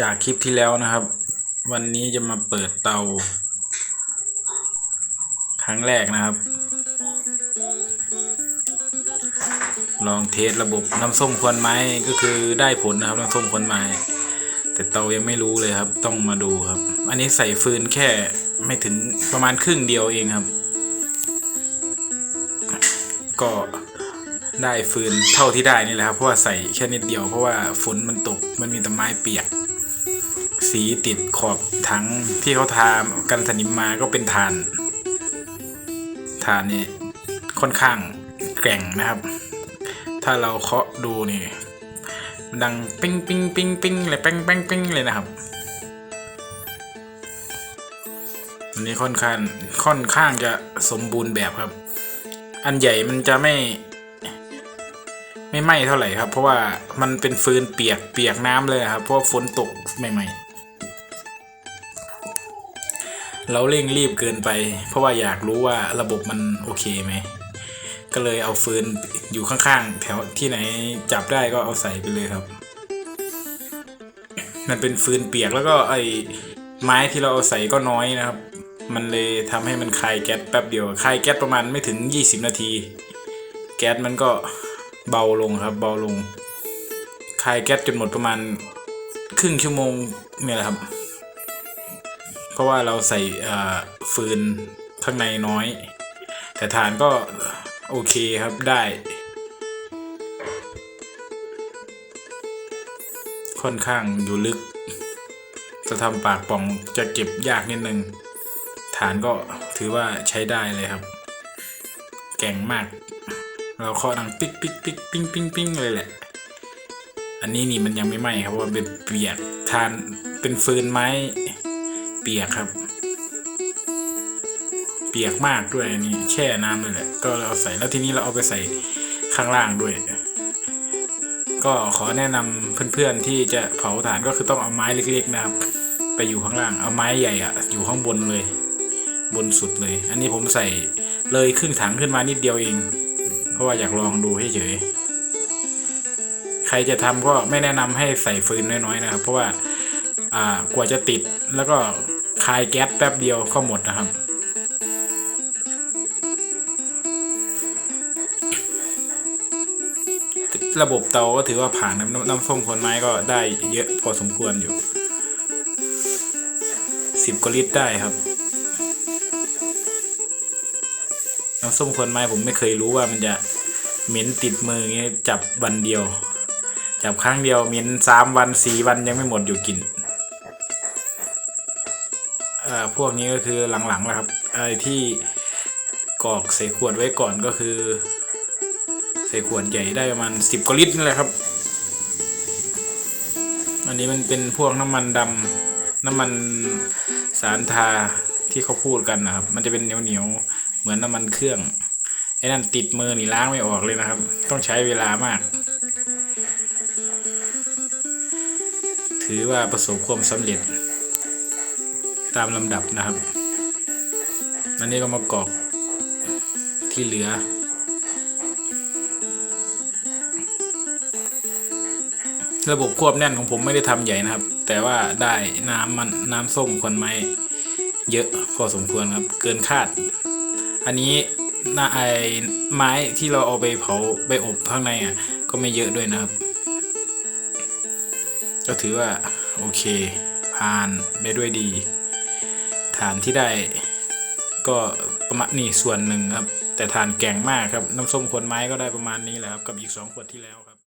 จากคลิปที่แล้วนะครับ วันนี้จะมาเปิดเตา ครั้งแรกนะครับ ลองเทสระบบน้ำส้มควันไม้ก็คือได้ผลนะครับน้ำส้มควันไม้แต่เตายังไม่รู้เลยครับต้องมาดูครับ อันนี้ใส่ฟืนแค่ไม่ถึงประมาณครึ่งเดียวเองครับ ก็ได้ฟืนเท่าที่ได้นี่แหละครับเพราะว่าใส่แค่นิดเดียวเพราะว่าฝนมันตกมันมีแต่ไม้เปียก สีติดขอบถังที่เขาทากันสนิมมาก็เป็นฐานฐานนี่ค่อนข้างแกร่งนะครับ ถ้าเราเคาะดูนี่ ดังปิ้งปิ้งปิ้งปิ้งเลยแป้งแป้งปิ้งเลยนะครับอันนี้ค่อนข้างค่อนข้างจะสมบูรณ์แบบครับ อันใหญ่มันจะไม่ ไม่ไหม้เท่าไหร่ครับ เพราะว่ามันเป็นฟืนเปียกเปียกน้ำเลยครับเพราะฝนตกใหม่ๆเราเร่งรีบเกินไป เพราะว่าอยากรู้ว่าระบบมันโอเคไหมก็เลยเอาฟืนอยู่ข้างๆ แถวที่ไหนจับได้ก็เอาใส่ไปเลยครับ มันเป็นฟืนเปียกแล้วก็ไอ้ไม้ที่เราเอาใส่ก็น้อยนะครับ มันเลยทำให้มันคายแก๊สแป๊บเดียวคายแก๊สประมาณไม่ถึง 20 นาที แก๊สมันก็ เบาลงครับ เบาลงคายแก๊สจนหมดประมาณครึ่งชั่วโมงเนี่ยแหละครับ เพราะว่าเราใส่ฟืนข้างในน้อย แต่ฐานก็โอเคครับได้ ค่อนข้างอยู่ลึก จะทำปากป่องจะเก็บยากนิดนึง ฐานก็ถือว่าใช้ได้เลยครับ แก่งมาก เราเคาะดังปิ๊กปิ๊กปิ๊กปิ้งปิ้งปิ้งเลยแหละ อันนี้นี่มันยังไม่ไหม้ครับว่าเป็นเปียกทานเป็นฟืนไม้ เปียกครับ เปียกมากด้วยนนี้แช่น้ำเลยแหละก็เราใส่แล้วทีนี้เราเอาไปใส่ข้างล่างด้วย ก็ขอแนะนำเพื่อนๆที่จะเผาถ่านก็คือต้องเอาไม้เล็ก ๆ นะครับ ไปอยู่ข้างล่างเอาไม้ใหญ่อะอยู่ข้างบนเลย บนสุดเลย อันนี้ผมใส่เลยครึ่งถังขึ้นมานิดเดียวเอง ราะว่าอยากลองดูเฉยๆใครจะทำก็ไม่แนะนำให้ใส่ฟืนน้อยๆนะครับ เพราะว่าอ่ากว่าจะติดแล้วก็คายแก๊สแป๊บเดียวก็หมดนะครับระบบเตาก็ถือว่าผ่านน้ำน้ำส้มคนไม้ก็ได้เยอะพอสมควรอยู่สิบกว่าลิตรได้ครับ น้ำส้มคนไม้ผมไม่เคยรู้ว่ามันจะเหม็นติดมืออย่างเงี้ยจับวันเดียว จับครั้งเดียวเหม็นสามวันสี่วันยังไม่หมดอยู่กินเอ่อพวกนี้ก็คือหลังๆแล้วครับไอ้ที่กอกใส่ขวดไว้ก่อนก็คือ ใส่ขวดใหญ่ได้ประมาณสิบกว่าลิตรนี่แหละครับ อันนี้มันเป็นพวกน้ำมันดำน้ำมันสารทาที่เขาพูดกันนะครับ มันจะเป็นเหนียวเหนียว มือนน้ำมันเครื่องไอ้นั่นติดมือนี่ล้างไม่ออกเลยนะครับ ต้องใช้เวลามาก ถือว่าประสบความสำเร็จ ตามลำดับนะครับ อันนี้ก็มากรอกที่เหลือระบบควบแน่นของผมไม่ได้ทำใหญ่นะครับ แต่ว่าได้น้ำมันน้ำส้มควันไม้ เยอะพอสมควรครับ เกินคาด อันนี้หน้าไอไม้ที่เราเอาไปเผาไปอบข้างในอะ ก็ไม่เยอะด้วยนะครับ ก็ถือว่า โอเค ผ่านไปด้วยดี ฐานที่ได้ก็ประมาณนี่ส่วนหนึ่งครับ แต่ฐานแก่งมากครับ น้ำส้มควนไม้ก็ได้ประมาณนี้แหละครับ กับอีกสองขวดที่แล้ว